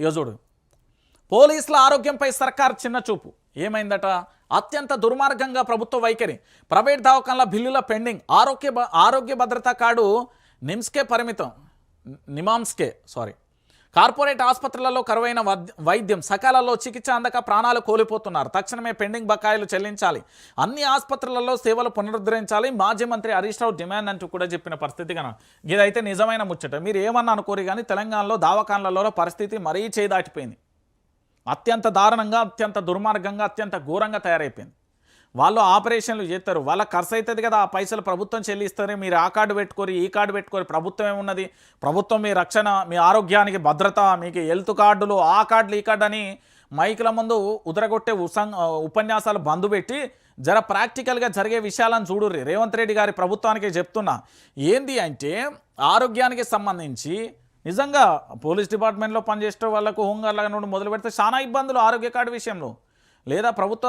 ఇక చూడు. పోలీసుల ఆరోగ్యంపై సర్కార్ చిన్న చూపు. ఏమైందట? అత్యంత దుర్మార్గంగా ప్రభుత్వ వైఖరి. ప్రైవేట్ దవాఖాన్ల బిల్లుల పెండింగ్. ఆరోగ్య ఆరోగ్య భద్రతా కార్డు నిమ్స్కే పరిమితం. నిమామ్స్కే సారీ. కార్పొరేట్ ఆసుపత్రులలో కరువైన వైద్యం సకాలంలో చికిత్స అందక ప్రాణాలు కోల్పోతున్నారు. తక్షణమే పెండింగ్ బకాయిలు చెల్లించాలి. అన్ని ఆసుపత్రులలో సేవలు పునరుద్ధరించాలి. మాజీ మంత్రి హరీష్ రావు డిమాండ్ అంటూ కూడా చెప్పిన పరిస్థితి కన ఇదైతే నిజమైన ముచ్చట. మీరు ఏమన్నా అనుకోరు కానీ తెలంగాణలో దవాఖాన్లలో పరిస్థితి మరీ చేదాటిపోయింది. అత్యంత దారుణంగా అత్యంత దుర్మార్గంగా అత్యంత ఘోరంగా తయారైపోయింది. వాళ్ళు ఆపరేషన్లు చేస్తారు. వాళ్ళ ఖర్చు అవుతుంది కదా ఆ పైసలు ప్రభుత్వం చెల్లిస్తారు మీరు ఆ కార్డు పెట్టుకోరు ఈ కార్డు పెట్టుకోరు ప్రభుత్వం ఏమున్నది? ప్రభుత్వం మీ రక్షణ మీ ఆరోగ్యానికి భద్రత మీకు హెల్త్ కార్డులు ఆ కార్డులు ఈ కార్డు అని మైకుల ముందు ఉదరగొట్టే ఉసం ఉపన్యాసాలు బంద్ పెట్టి జర ప్రాక్టికల్గా జరిగే విషయాలను చూడుర్రి. రేవంత్ రెడ్డి గారి ప్రభుత్వానికి చెప్తున్నా. ఏంది అంటే ఆరోగ్యానికి సంబంధించి నిజంగా పోలీస్ డిపార్ట్మెంట్లో పనిచేసే వాళ్ళకు హోంగార్ల నుండి మొదలు పెడితే చాలా ఇబ్బందులు ఆరోగ్య కార్డు విషయంలో. లేదా ప్రభుత్వ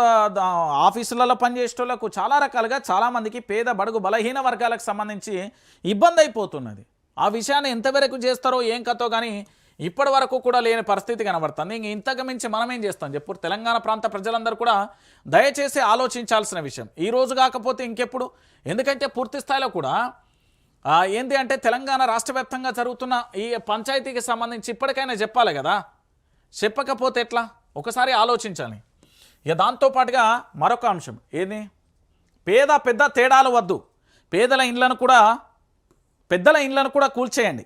ఆఫీసులలో పనిచేసేటోళ్ళకు చాలా రకాలుగా చాలామందికి పేద బడుగు బలహీన వర్గాలకు సంబంధించి ఇబ్బంది అయిపోతున్నది. ఆ విషయాన్ని ఎంతవరకు చేస్తారో ఏం కథో కానీ ఇప్పటి వరకు కూడా లేని పరిస్థితి కనబడుతుంది. ఇంక ఇంతకు మించి మనం ఏం చేస్తాం? చెప్పు తెలంగాణ ప్రాంత ప్రజలందరూ కూడా దయచేసి ఆలోచించాల్సిన విషయం. ఈ రోజు కాకపోతే ఇంకెప్పుడు? ఎందుకంటే పూర్తి స్థాయిలో కూడా ఏంది అంటే తెలంగాణ రాష్ట్ర వ్యాప్తంగా జరుగుతున్న ఈ పంచాయతీకి సంబంధించి ఇప్పటికైనా చెప్పాలి కదా? చెప్పకపోతే ఎట్లా? ఒకసారి ఆలోచించాలి. ఇక దాంతోపాటుగా మరొక అంశం. ఏది? పేద పెద్ద తేడాలు వద్దు. పేదల ఇండ్లను కూడా పెద్దల ఇండ్లను కూడా కూల్చేయండి.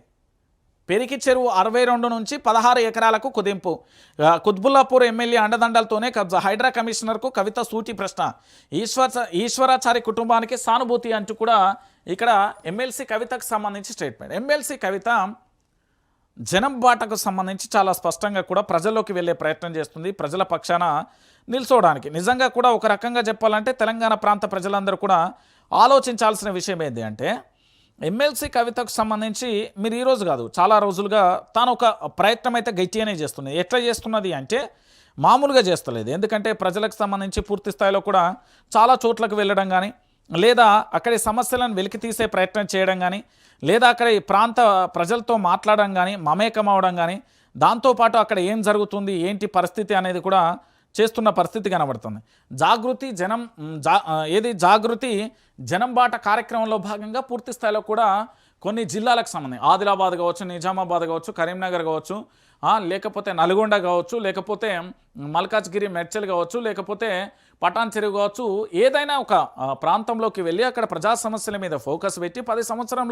పెరికి చెరువు అరవై రెండు నుంచి పదహారు ఎకరాలకు కుదింపు. కుత్బుల్లాపూర్ ఎమ్మెల్యే అండదండలతోనే కబ్జా. హైడ్రా కమిషనర్కు కవిత సూటి ప్రశ్న. ఈశ్వర ఈశ్వరాచారి కుటుంబానికి సానుభూతి అంటూ కూడా ఇక్కడ ఎమ్మెల్సీ కవితకు సంబంధించి స్టేట్మెంట్. ఎమ్మెల్సీ కవిత జనం బాటకు సంబంధించి చాలా స్పష్టంగా కూడా ప్రజల్లోకి వెళ్ళే ప్రయత్నం చేస్తుంది. ప్రజల పక్షాన నిల్చోవడానికి. నిజంగా కూడా ఒక రకంగా చెప్పాలంటే తెలంగాణ ప్రాంత ప్రజలందరూ కూడా ఆలోచించాల్సిన విషయం ఏంటి అంటే ఎమ్మెల్సీ కవితకు సంబంధించి మీరు ఈరోజు కాదు చాలా రోజులుగా తాను ఒక ప్రయత్నం అయితే గట్టిగానే చేస్తుంది. ఎట్లా చేస్తున్నది అంటే మామూలుగా చేస్తలేదు. ఎందుకంటే ప్రజలకు సంబంధించి పూర్తి స్థాయిలో కూడా చాలా చోట్లకు వెళ్ళడం కానీ లేదా అక్కడి సమస్యలను వెలికి తీసే ప్రయత్నం చేయడం కానీ లేదా అక్కడ ఈ ప్రాంత ప్రజలతో మాట్లాడడం కానీ మమేకం అవడం కానీ దాంతోపాటు అక్కడ ఏం జరుగుతుంది ఏంటి పరిస్థితి అనేది కూడా చేస్తున్న పరిస్థితి కనబడుతుంది. జాగృతి జనం జా ఏది జాగృతి జనం బాట కార్యక్రమంలో భాగంగా పూర్తి స్థాయిలో కూడా కొన్ని జిల్లాలకు సంబంధించి ఆదిలాబాద్ కావచ్చు నిజామాబాద్ కావచ్చు కరీంనగర్ కావచ్చు లేకపోతే నల్గొండ కావచ్చు లేకపోతే మల్కాజ్గిరి మెడ్చల్ కావచ్చు లేకపోతే పటాన్ చెరువు కావచ్చు ఏదైనా ఒక ప్రాంతంలోకి వెళ్ళి అక్కడ ప్రజా సమస్యల మీద ఫోకస్ పెట్టి పది సంవత్సరంలో